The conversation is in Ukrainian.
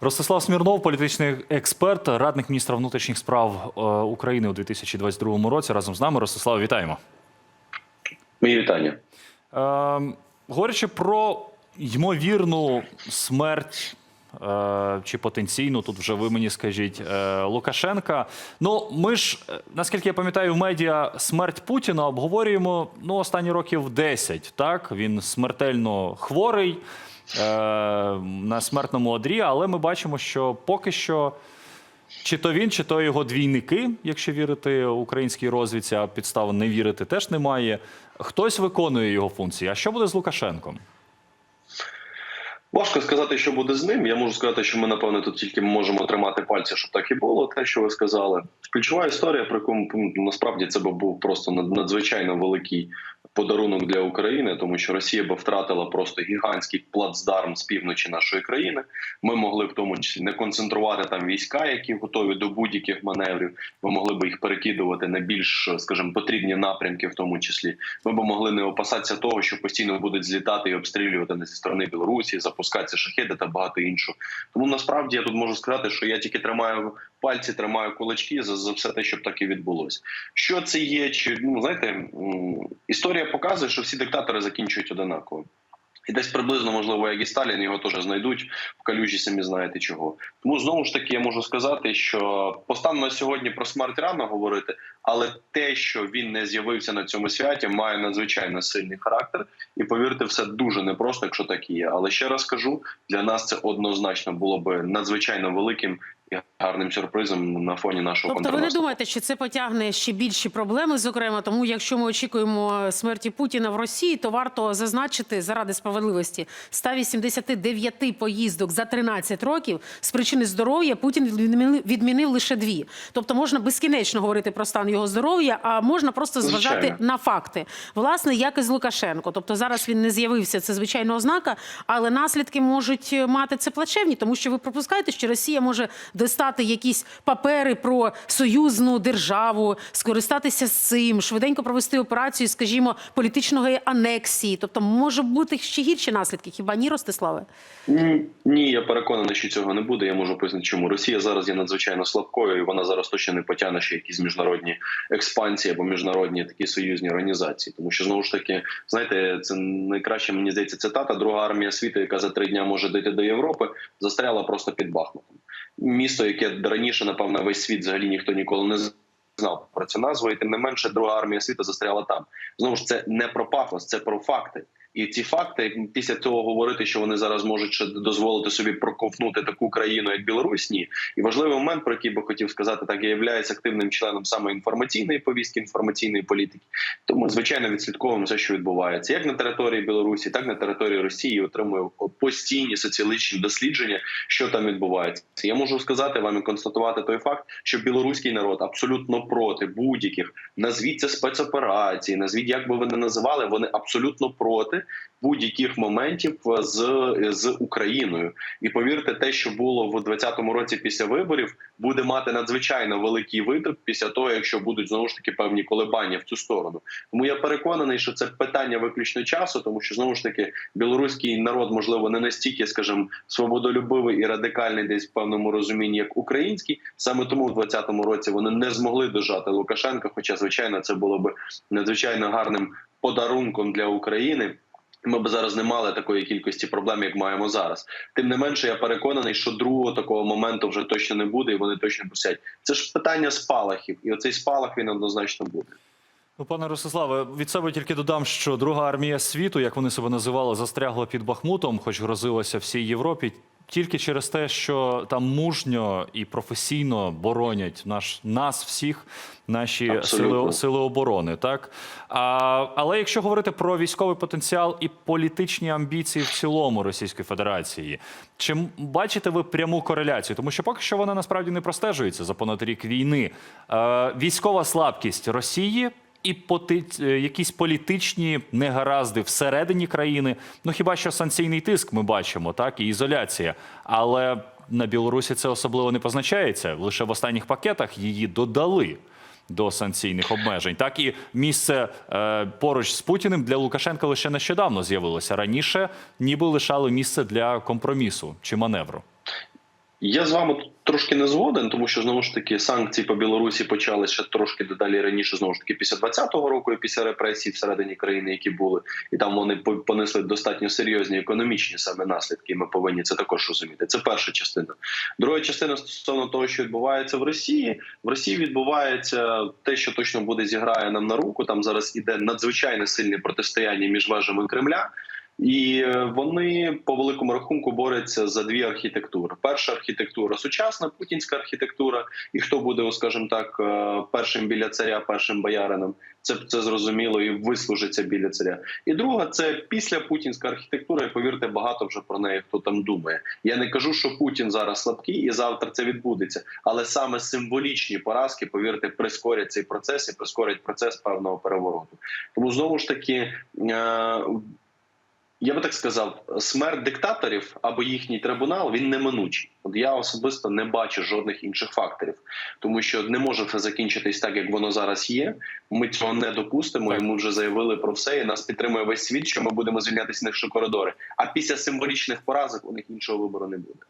Ростислав Смірнов, політичний експерт, радник міністра внутрішніх справ е, України у 2022 році. Разом з нами. Ростислав, вітаємо. Мої вітання. Е, говорячи про ймовірну смерть. е, Чи потенційну, тут вже ви мені скажіть е, Лукашенка. Ну, ми ж, наскільки я пам'ятаю, в медіа смерть Путіна обговорюємо ну, останні років 10. Так, він смертельно хворий на смертному одрі, але ми бачимо, що поки що чи то він, чи то його двійники, якщо вірити українській розвідці, а підстав не вірити теж немає. Хтось виконує його функції. А що буде з Лукашенком? Важко сказати, що буде з ним. Я можу сказати, що ми напевне тут тільки можемо тримати пальці, щоб так і було. Те, що ви сказали. Ключова історія, про яку ну, насправді це би був просто над- надзвичайно великий подарунок для України, тому що Росія би втратила просто гігантський плацдарм з півночі нашої країни. Ми могли в тому числі не концентрувати там війська, які готові до будь-яких маневрів. Ми могли б їх перекидувати на більш, скажімо, потрібні напрямки, в тому числі. Ми б могли не опасатися того, що постійно будуть злітати і обстрілювати зі сторони Білорусі, запускатися шахеди та багато іншого. Тому насправді я тут можу сказати, що я тільки тримаю пальці, тримаю кулачки за, за все те, щоб так і відбулося. Що це є? Чи ну знаєте, історія показує, що всі диктатори закінчують одинаково. І десь приблизно, можливо, як і Сталін, його теж знайдуть в калюжі, самі знаєте чого. Тому знову ж таки я можу сказати, що постану сьогодні про смерть рано говорити, але те, що він не з'явився на цьому святі, має надзвичайно сильний характер. І повірте, все дуже непросто, якщо так і є. Але ще раз кажу, для нас це однозначно було би надзвичайно великим і гарним сюрпризом на фоні нашого Тобто ви не думаєте, що це потягне ще більші проблеми? Зокрема, тому якщо ми очікуємо смерті Путіна в Росії, то варто зазначити заради справедливості 189 поїздок за 13 років з причини здоров'я Путін відмінив, відмінив лише дві. Тобто можна безкінечно говорити про стан його здоров'я, а можна просто зважати Звичайно. на факти. Власне, як і з Лукашенко. Тобто зараз він не з'явився, це звичайно ознака, але наслідки можуть мати це плачевні, тому що ви пропускаєте, що Росія може достати якісь папери про союзну державу, скористатися з цим, швиденько провести операцію, скажімо, політичної анексії. Тобто може бути ще гірші наслідки. Хіба ні, Ростиславе? Ні, я переконаний, що цього не буде. Я можу пояснити, чому Росія зараз є надзвичайно слабкою, і вона зараз точно не потягне ще якісь міжнародні експансії або міжнародні такі союзні організації. Тому що знову ж таки, знаєте, це найкраще мені здається цитата. Друга армія світу, яка за три дня може дійти до Європи, застряла просто під Бахмутом. Місто, яке раніше, напевно, весь світ взагалі ніхто ніколи не знав про цю назву, і тим не менше, друга армія світу застряла там. Знову ж це не про пафос, це про факти. І ці факти після цього говорити, що вони зараз можуть дозволити собі проковтнути таку країну, як Білорусь, ні. І важливий момент, про який би хотів сказати, так я являюсь активним членом саме інформаційної повістки, інформаційної політики. Тому звичайно відслідковуємо все, що відбувається, як на території Білорусі, так і на території Росії. Отримую постійні соціологічні дослідження, що там відбувається. Я можу сказати вам і констатувати той факт, що білоруський народ абсолютно проти будь-яких назвіть це спецоперації, назвіть як би ви не називали, вони абсолютно проти будь-яких моментів з, з Україною. І повірте, те, що було в 2020 році після виборів, буде мати надзвичайно великий виток після того, якщо будуть знову ж таки певні колебання в цю сторону. Тому я переконаний, що це питання виключно часу, тому що знову ж таки білоруський народ, можливо, не настільки, скажімо, свободолюбивий і радикальний, десь в певному розумінні, як український. Саме тому в 2020 році вони не змогли дожати Лукашенка. Хоча, звичайно, це було б надзвичайно гарним подарунком для України. Ми б зараз не мали такої кількості проблем, як маємо зараз. Тим не менше, я переконаний, що другого такого моменту вже точно не буде, і вони точно посять. Це ж питання спалахів, і оцей спалах він однозначно буде. Ну, пане Ростиславе, від себе тільки додам, що друга армія світу, як вони себе називали, застрягла під Бахмутом, хоч грозилася всій Європі. Тільки через те, що там мужньо і професійно боронять наш нас всіх, наші сили, сили оборони, так а, але якщо говорити про військовий потенціал і політичні амбіції в цілому Російської Федерації, чи бачите ви пряму кореляцію? Тому що поки що вона насправді не простежується за понад рік війни. Е, військова слабкість Росії. І поти... е, якісь політичні негаразди всередині країни. Ну хіба що санкційний тиск ми бачимо, так і ізоляція. Але на Білорусі це особливо не позначається. Лише в останніх пакетах її додали до санкційних обмежень. Так і місце е, поруч з Путіним для Лукашенка лише нещодавно з'явилося. Раніше ніби лишали місце для компромісу чи маневру. Я з вами тут трошки не згоден, тому що знову ж таки санкції по Білорусі почали ще трошки дедалі раніше, знову ж таки, після 20-го року і після репресій всередині країни, які були, і там вони по- понесли достатньо серйозні економічні саме наслідки. і Ми повинні це також розуміти. Це перша частина. Друга частина стосовно того, що відбувається в Росії. В Росії відбувається те, що точно буде зіграє нам на руку. Там зараз іде надзвичайно сильне протистояння між вежами Кремля. І е, вони по великому рахунку борються за дві архітектури: перша архітектура сучасна путінська архітектура, і хто буде, скажімо так, е, першим біля царя, першим боярином. Це це зрозуміло і вислужиться біля царя. І друга це після путінська архітектура. І повірте, багато вже про неї хто там думає. Я не кажу, що Путін зараз слабкий, і завтра це відбудеться. Але саме символічні поразки, повірте, прискорять цей процес і прискорять процес певного перевороту. Тому знову ж таки. Я би так сказав, смерть диктаторів або їхній трибунал він неминучий. От я особисто не бачу жодних інших факторів, тому що не може це закінчитись так, як воно зараз є. Ми цього не допустимо, і ми вже заявили про все. І нас підтримує весь світ, що ми будемо звільнятися на коридори. А після символічних поразок у них іншого вибору не буде.